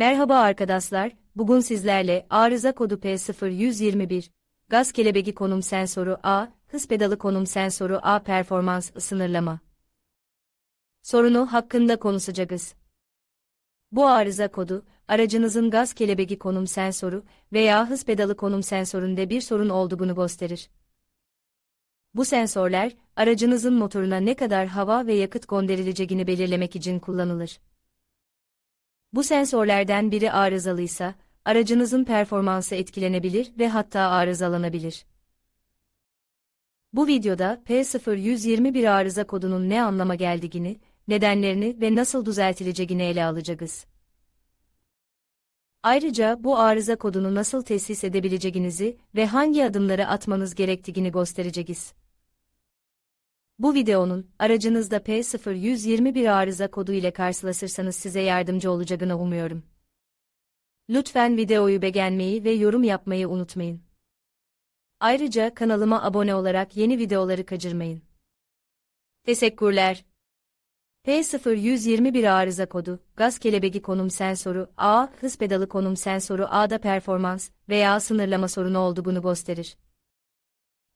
Merhaba arkadaşlar, bugün sizlerle arıza kodu P0121, gaz kelebeği konum sensörü A, hız pedalı konum sensörü A performans sınırlama. Sorunu hakkında konuşacağız. Bu arıza kodu, aracınızın gaz kelebeği konum sensörü veya hız pedalı konum sensöründe bir sorun olduğunu gösterir. Bu sensörler, aracınızın motoruna ne kadar hava ve yakıt gönderileceğini belirlemek için kullanılır. Bu sensörlerden biri arızalıysa, aracınızın performansı etkilenebilir ve hatta arızalanabilir. Bu videoda P0121 arıza kodunun ne anlama geldiğini, nedenlerini ve nasıl düzeltileceğini ele alacağız. Ayrıca bu arıza kodunu nasıl tesis edebileceğinizi ve hangi adımları atmanız gerektiğini göstereceğiz. Bu videonun, aracınızda P0121 arıza kodu ile karşılaşırsanız size yardımcı olacağını umuyorum. Lütfen videoyu beğenmeyi ve yorum yapmayı unutmayın. Ayrıca kanalıma abone olarak yeni videoları kaçırmayın. Teşekkürler. P0121 arıza kodu, gaz kelebeği konum sensörü A, hız pedalı konum sensörü A'da performans veya sınırlama sorunu olduğunu gösterir.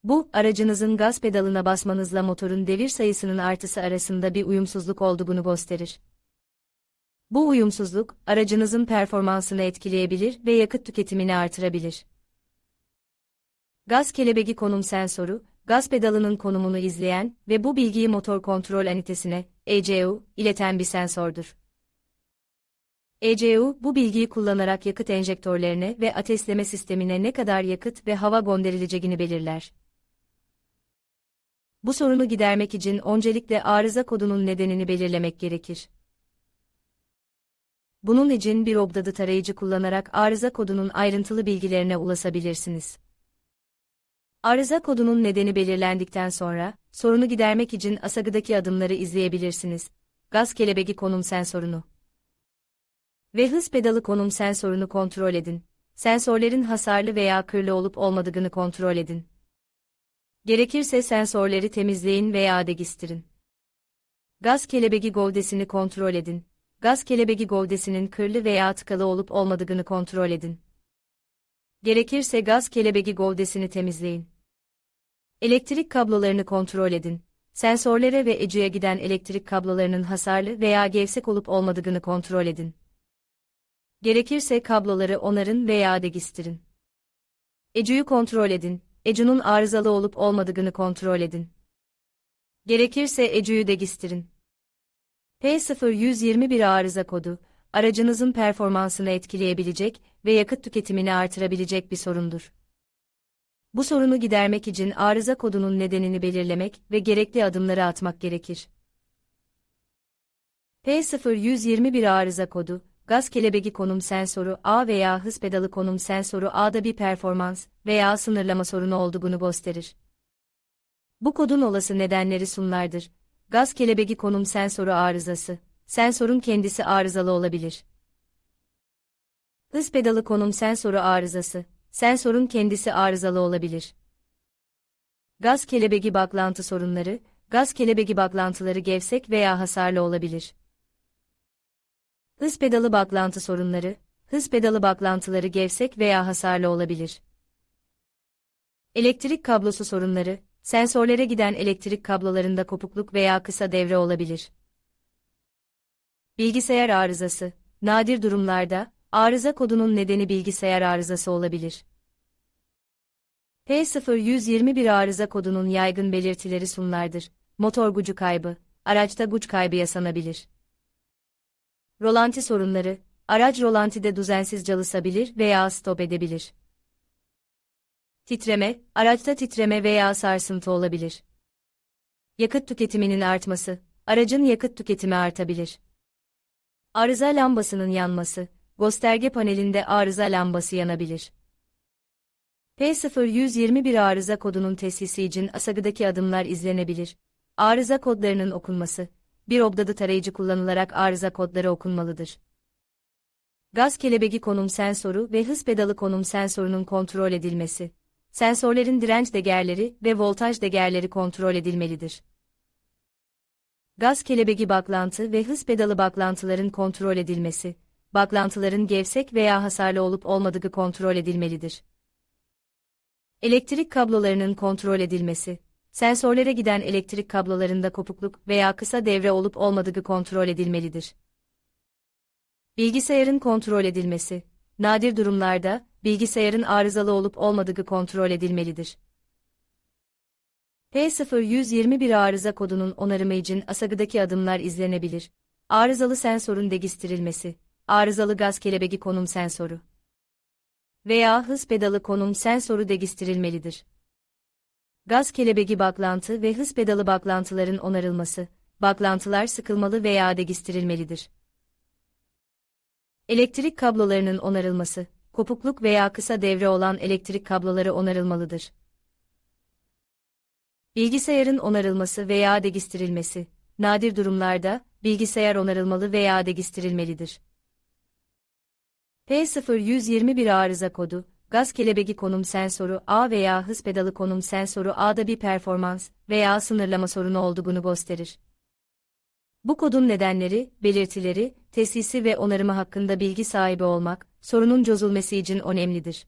Bu, aracınızın gaz pedalına basmanızla motorun devir sayısının artısı arasında bir uyumsuzluk olduğunu gösterir. Bu uyumsuzluk, aracınızın performansını etkileyebilir ve yakıt tüketimini artırabilir. Gaz kelebeği konum sensörü, gaz pedalının konumunu izleyen ve bu bilgiyi motor kontrol anitesine, ECU, ileten bir sensördür. ECU, bu bilgiyi kullanarak yakıt enjektörlerine ve ateşleme sistemine ne kadar yakıt ve hava gönderileceğini belirler. Bu sorunu gidermek için öncelikle arıza kodunun nedenini belirlemek gerekir. Bunun için bir obdadı tarayıcı kullanarak arıza kodunun ayrıntılı bilgilerine ulaşabilirsiniz. Arıza kodunun nedeni belirlendikten sonra, sorunu gidermek için asagıdaki adımları izleyebilirsiniz. Gaz kelebeği konum sensörünü ve hız pedalı konum sensörünü kontrol edin. Sensörlerin hasarlı veya kırlı olup olmadığını kontrol edin. Gerekirse sensörleri temizleyin veya degistirin. Gaz kelebeği gövdesini kontrol edin. Gaz kelebeği gövdesinin kırlı veya tıkalı olup olmadığını kontrol edin. Gerekirse gaz kelebeği gövdesini temizleyin. Elektrik kablolarını kontrol edin. Sensörlere ve ECU'ya giden elektrik kablolarının hasarlı veya gevşek olup olmadığını kontrol edin. Gerekirse kabloları onarın veya degistirin. ECU'yu kontrol edin. ECU'nun arızalı olup olmadığını kontrol edin. Gerekirse ECU'yu degistirin. P0121 arıza kodu, aracınızın performansını etkileyebilecek ve yakıt tüketimini artırabilecek bir sorundur. Bu sorunu gidermek için arıza kodunun nedenini belirlemek ve gerekli adımları atmak gerekir. P0121 arıza kodu, gaz kelebeği konum sensörü A veya hız pedalı konum sensörü A'da bir performans veya sınırlama sorunu olduğunu gösterir. Bu kodun olası nedenleri sunlardır. Gaz kelebeği konum sensörü arızası, sensörün kendisi arızalı olabilir. Hız pedalı konum sensörü arızası, sensörün kendisi arızalı olabilir. Gaz kelebeği bağlantı sorunları, gaz kelebeği bağlantıları gevşek veya hasarlı olabilir. Hız pedalı bağlantı sorunları, hız pedalı bağlantıları gevşek veya hasarlı olabilir. Elektrik kablosu sorunları, sensörlere giden elektrik kablolarında kopukluk veya kısa devre olabilir. Bilgisayar arızası, nadir durumlarda, arıza kodunun nedeni bilgisayar arızası olabilir. P0121 arıza kodunun yaygın belirtileri sunlardır. Motor gücü kaybı, araçta güç kaybı yaşanabilir. Rolanti sorunları, araç rolantide düzensiz çalışabilir veya stop edebilir. Titreme, araçta titreme veya sarsıntı olabilir. Yakıt tüketiminin artması, aracın yakıt tüketimi artabilir. Arıza lambasının yanması, gösterge panelinde arıza lambası yanabilir. P0121 arıza kodunun tesisi için asagıdaki adımlar izlenebilir. Arıza kodlarının okunması, bir obdadı tarayıcı kullanılarak arıza kodları okunmalıdır. Gaz kelebeği konum sensörü ve hız pedalı konum sensörünün kontrol edilmesi. Sensörlerin direnç değerleri ve voltaj değerleri kontrol edilmelidir. Gaz kelebeği bağlantı ve hız pedalı bağlantıların kontrol edilmesi. bağlantıların gevşek veya hasarlı olup olmadığı kontrol edilmelidir. Elektrik kablolarının kontrol edilmesi. Sensörlere giden elektrik kablolarında kopukluk veya kısa devre olup olmadığı kontrol edilmelidir. Bilgisayarın kontrol edilmesi. Nadir durumlarda, bilgisayarın arızalı olup olmadığı kontrol edilmelidir. P0121 arıza kodunun onarımı için asagıdaki adımlar izlenebilir. Arızalı sensörün değiştirilmesi, arızalı gaz kelebegi konum sensörü veya hız pedalı konum sensörü değiştirilmelidir. Gaz kelebegi baklantı ve hız pedalı baklantıların onarılması, baklantılar sıkılmalı veya değiştirilmelidir. Elektrik kablolarının onarılması, kopukluk veya kısa devre olan elektrik kabloları onarılmalıdır. Bilgisayarın onarılması veya değiştirilmesi, nadir durumlarda, bilgisayar onarılmalı veya değiştirilmelidir. P0121 arıza kodu, gaz kelebegi konum sensörü A veya hız pedalı konum sensörü A'da bir performans veya sınırlama sorunu olduğunu gösterir. Bu kodun nedenleri, belirtileri, tesisi ve onarımı hakkında bilgi sahibi olmak, sorunun çözülmesi için önemlidir.